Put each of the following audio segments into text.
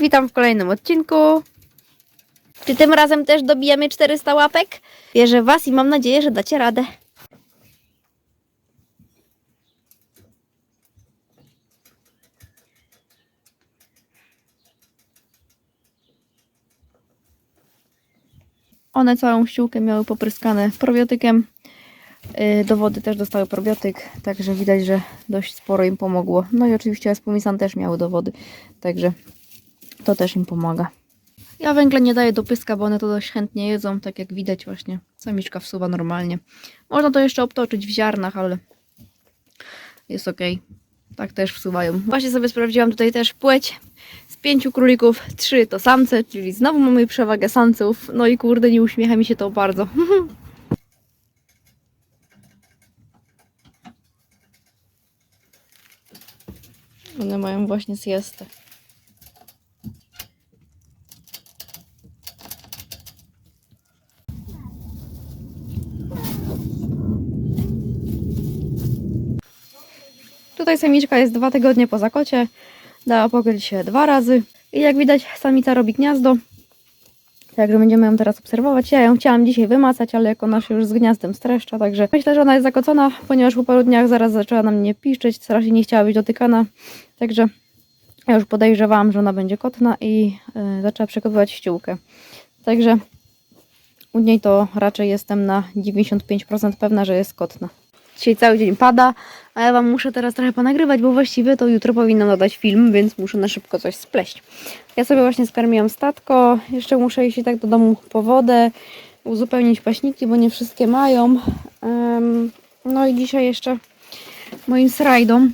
Witam w kolejnym odcinku. Czy tym razem też dobijemy 400 łapek? Wierzę w Was i mam nadzieję, że dacie radę. One całą ściółkę miały popryskane probiotykiem. Yy, Do wody też dostały probiotyk, także widać, że dość sporo im pomogło. No i oczywiście Espumisan też miały do wody, także to też im pomaga. Ja węgla nie daję do pyska, bo one to dość chętnie jedzą, tak jak widać właśnie. Samiczka wsuwa normalnie. Można to jeszcze obtoczyć w ziarnach, ale jest ok. Tak też wsuwają. Właśnie sobie sprawdziłam tutaj też płeć. Z pięciu królików trzy to samce, czyli znowu mamy przewagę samców. No i kurde, nie uśmiecha mi się to bardzo. One mają właśnie siestę. Tutaj samiczka jest dwa tygodnie po zakocie. Dała pokryć się dwa razy. I jak widać, samica robi gniazdo. Także będziemy ją teraz obserwować. Ja ją chciałam dzisiaj wymacać, ale jak ona się już z gniazdem streszcza, także myślę, że ona jest zakocona, ponieważ po paru dniach zaraz zaczęła na mnie piszczeć, strasznie nie chciała być dotykana. Także ja już podejrzewałam, że ona będzie kotna i y, zaczęła przekopywać ściółkę. Także u niej to raczej jestem na 95% pewna, że jest kotna. Dzisiaj cały dzień pada, a ja Wam muszę teraz trochę ponagrywać, bo właściwie to jutro powinnam dodać film, więc muszę na szybko coś spleść. Ja sobie właśnie skarmiłam statko, jeszcze muszę iść i tak do domu po wodę, uzupełnić paśniki, bo nie wszystkie mają. No i dzisiaj jeszcze moim srajdom,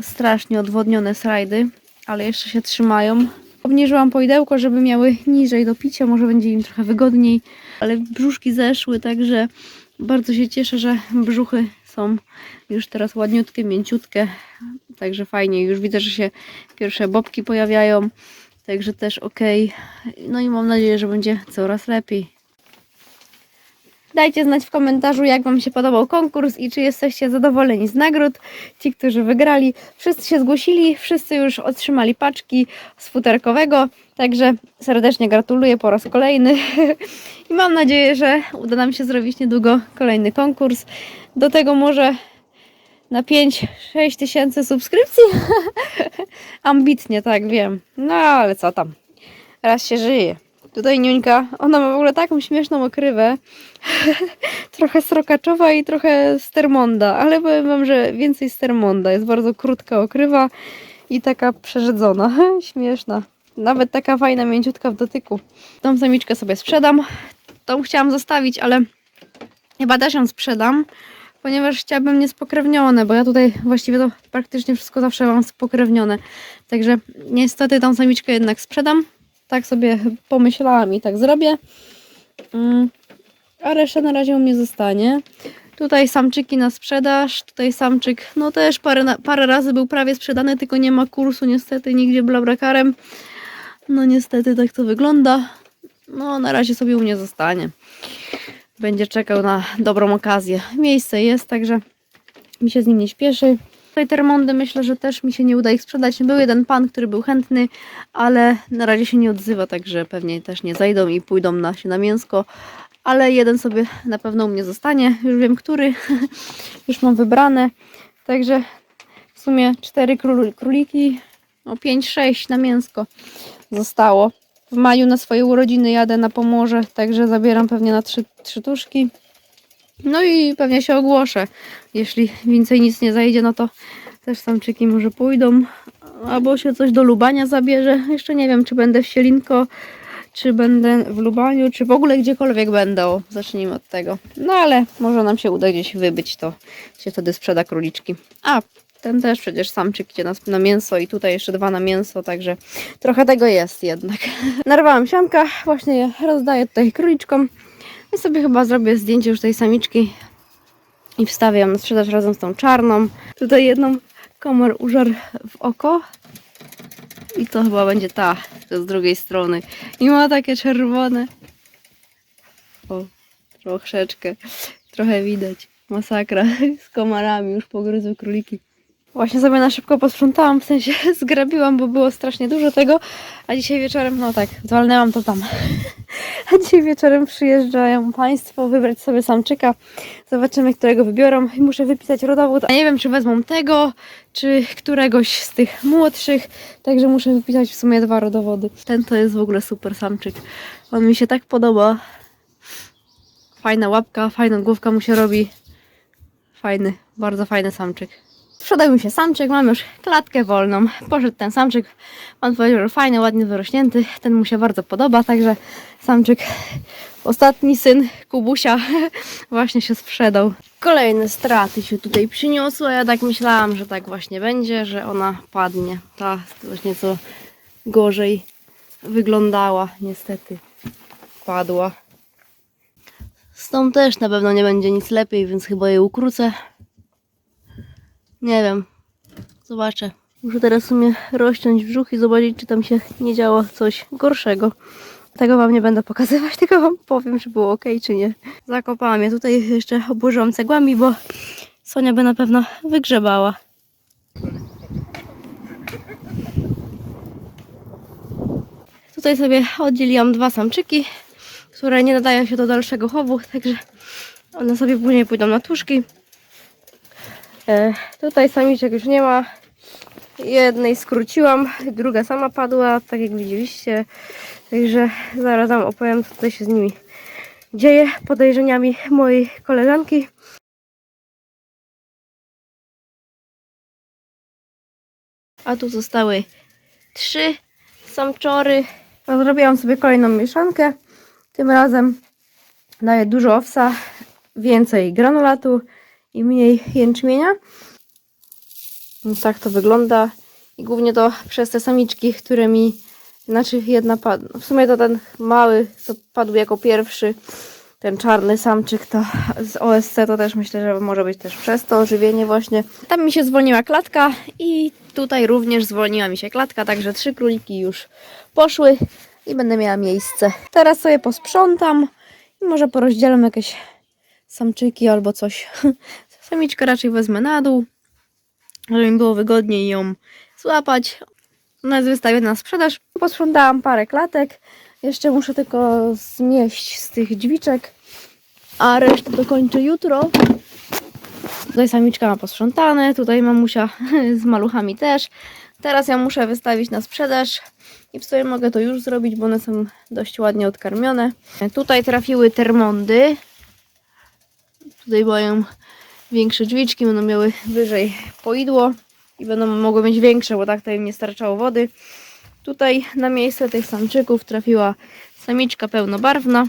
strasznie odwodnione srajdy, ale jeszcze się trzymają. Obniżyłam poidełko, żeby miały niżej do picia, może będzie im trochę wygodniej, ale brzuszki zeszły, także bardzo się cieszę, że brzuchy są już teraz ładniutkie, mięciutkie, także fajnie. Już widzę, że się pierwsze bobki pojawiają, także też ok. No i mam nadzieję, że będzie coraz lepiej. Dajcie znać w komentarzu, jak Wam się podobał konkurs i czy jesteście zadowoleni z nagród. Ci, którzy wygrali, wszyscy się zgłosili, wszyscy już otrzymali paczki z futerkowego. Także serdecznie gratuluję po raz kolejny i mam nadzieję, że uda nam się zrobić niedługo kolejny konkurs. Do tego może na 5-6 tysięcy subskrypcji. Ambitnie, tak wiem. No ale co tam. Raz się żyje. Tutaj Niuńka, ona ma w ogóle taką śmieszną okrywę. trochę srokaczowa i trochę stermonda, ale powiem wam, że więcej stermonda. Jest bardzo krótka okrywa i taka przerzedzona. Śmieszna. Nawet taka fajna, mięciutka w dotyku. Tą samiczkę sobie sprzedam. Tą chciałam zostawić, ale chyba też ją sprzedam, ponieważ chciałabym niespokrewnione, bo ja tutaj właściwie to praktycznie wszystko zawsze mam spokrewnione. Także niestety tą samiczkę jednak sprzedam. Tak sobie pomyślałam i tak zrobię. Mm, A reszta na razie u mnie zostanie. Tutaj samczyki na sprzedaż. Tutaj samczyk, no też parę, parę razy był prawie sprzedany, tylko nie ma kursu niestety nigdzie blabrakarem. No niestety tak to wygląda. No na razie sobie u mnie zostanie. Będzie czekał na dobrą okazję. Miejsce jest, także mi się z nim nie śpieszy. Tutaj termondy myślę, że też mi się nie uda ich sprzedać. Był jeden pan, który był chętny, ale na razie się nie odzywa, także pewnie też nie zajdą i pójdą na, się na mięsko. Ale jeden sobie na pewno u mnie zostanie. Już wiem, który. Już mam wybrane. Także w sumie cztery król, króliki, no 5-6 na mięsko zostało. W maju na swoje urodziny jadę na Pomorze, także zabieram pewnie na trzy, trzy tuszki. No i pewnie się ogłoszę. Jeśli więcej nic nie zajdzie, no to też samczyki może pójdą. Albo się coś do Lubania zabierze. Jeszcze nie wiem, czy będę w Sielinko, czy będę w Lubaniu, czy w ogóle gdziekolwiek będę. O, zacznijmy od tego. No ale może nam się uda gdzieś wybyć, to się wtedy sprzeda króliczki. A, ten też przecież samczyk idzie na, na mięso i tutaj jeszcze dwa na mięso, także trochę tego jest jednak. Narwałam sianka, właśnie je rozdaję tutaj króliczkom. I sobie chyba zrobię zdjęcie już tej samiczki i wstawię ją na sprzedaż razem z tą czarną. Tutaj jedną komor użar w oko. I to chyba będzie ta, z drugiej strony. I ma takie czerwone. O, troszeczkę. Trochę widać. Masakra z komarami, już pogryzły króliki. Właśnie sobie na szybko posprzątałam, w sensie zgrabiłam, bo było strasznie dużo tego, a dzisiaj wieczorem, no tak, zwalnęłam to tam. A dzisiaj wieczorem przyjeżdżają Państwo wybrać sobie samczyka. Zobaczymy, którego wybiorą i muszę wypisać rodowód. A nie wiem, czy wezmą tego, czy któregoś z tych młodszych, także muszę wypisać w sumie dwa rodowody. Ten to jest w ogóle super samczyk. On mi się tak podoba. Fajna łapka, fajna główka mu się robi. Fajny, bardzo fajny samczyk. Sprzedał mi się samczyk, mam już klatkę wolną. Poszedł ten samczyk, pan powiedział, że fajny, ładnie wyrośnięty. Ten mu się bardzo podoba, także samczyk, ostatni syn Kubusia, właśnie się sprzedał. Kolejne straty się tutaj przyniosły, a ja tak myślałam, że tak właśnie będzie, że ona padnie. Ta właśnie co gorzej wyglądała, niestety padła. Z tą też na pewno nie będzie nic lepiej, więc chyba je ukrócę. Nie wiem. Zobaczę. Muszę teraz w sumie rozciąć brzuch i zobaczyć, czy tam się nie działo coś gorszego. Tego wam nie będę pokazywać, tylko wam powiem, czy było ok, czy nie. Zakopałam je tutaj, jeszcze obłożyłam cegłami, bo Sonia by na pewno wygrzebała. Tutaj sobie oddzieliłam dwa samczyki, które nie nadają się do dalszego chowu, także one sobie później pójdą na tuszki. E, tutaj samiczek już nie ma. Jednej skróciłam, druga sama padła, tak jak widzieliście. Także zaraz wam opowiem, co tutaj się z nimi dzieje. Podejrzeniami mojej koleżanki. A tu zostały trzy samczory. Zrobiłam sobie kolejną mieszankę. Tym razem daję dużo owsa, więcej granulatu i mniej jęczmienia. No tak to wygląda. I głównie to przez te samiczki, które mi, znaczy jedna padła. W sumie to ten mały, co padł jako pierwszy, ten czarny samczyk, to z OSC to też myślę, że może być też przez to żywienie właśnie. Tam mi się zwolniła klatka i tutaj również zwolniła mi się klatka, także trzy króliki już poszły i będę miała miejsce. Teraz sobie posprzątam i może porozdzielam jakieś samczyki albo coś. Samiczkę raczej wezmę na dół, żeby mi było wygodniej ją złapać. Ona jest wystawiona na sprzedaż. Posprzątałam parę klatek. Jeszcze muszę tylko zmieść z tych drzwiczek, a resztę dokończę jutro. Tutaj samiczka ma posprzątane, tutaj mamusia z maluchami też. Teraz ja muszę wystawić na sprzedaż i w sumie mogę to już zrobić, bo one są dość ładnie odkarmione. Tutaj trafiły termondy. Tutaj mają większe drzwiczki, będą miały wyżej poidło i będą mogły mieć większe, bo tak to im nie starczało wody. Tutaj na miejsce tych samczyków trafiła samiczka pełnobarwna.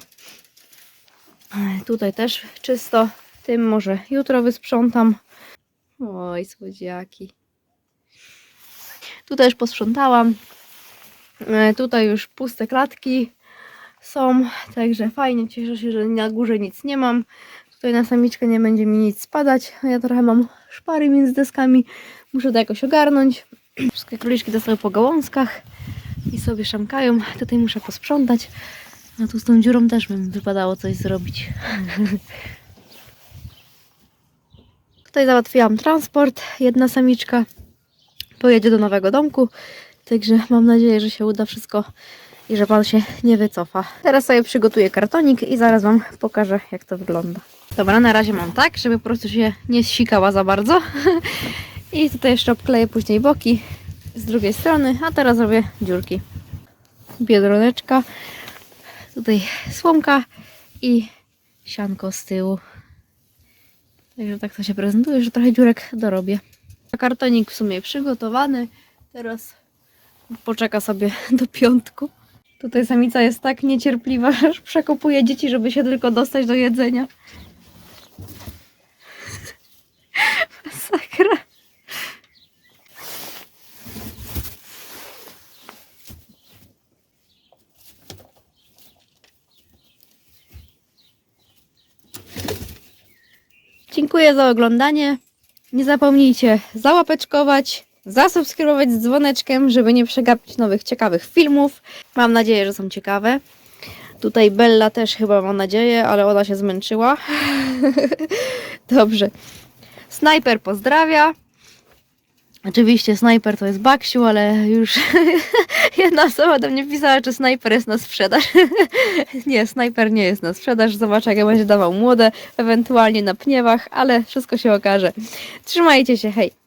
Tutaj też czysto. Tym może jutro wysprzątam. Oj, słodziaki. Tu też posprzątałam. E, Tutaj już puste klatki są, także fajnie. Cieszę się, że na górze nic nie mam. Tutaj na samiczkę nie będzie mi nic spadać. Ja trochę mam szpary między deskami. Muszę to jakoś ogarnąć. Wszystkie króliczki dostały po gałązkach i sobie szamkają. Tutaj muszę posprzątać. A tu z tą dziurą też bym wypadało coś zrobić. Tutaj załatwiłam transport. Jedna samiczka pojedzie do nowego domku. Także mam nadzieję, że się uda wszystko i że pan się nie wycofa. Teraz sobie przygotuję kartonik i zaraz wam pokażę, jak to wygląda. Dobra, na razie mam tak, żeby po prostu się nie zsikała za bardzo. I tutaj jeszcze obkleję później boki z drugiej strony, a teraz robię dziurki. Biedroneczka, tutaj słomka i sianko z tyłu. Także tak to się prezentuje, że trochę dziurek dorobię. Kartonik w sumie przygotowany. Teraz poczeka sobie do piątku. Tutaj samica jest tak niecierpliwa, że przekopuje dzieci, żeby się tylko dostać do jedzenia. Masakra. Dziękuję za oglądanie. Nie zapomnijcie załapeczkować, zasubskrybować z dzwoneczkiem, żeby nie przegapić nowych ciekawych filmów. Mam nadzieję, że są ciekawe. Tutaj Bella też chyba mam nadzieję, ale ona się zmęczyła. Dobrze. Snajper pozdrawia. Oczywiście snajper to jest Baksiu, ale już jedna osoba do mnie pisała, czy snajper jest na sprzedaż. nie, snajper nie jest na sprzedaż. Zobacz, jak będzie dawał młode, ewentualnie na pniewach, ale wszystko się okaże. Trzymajcie się, hej!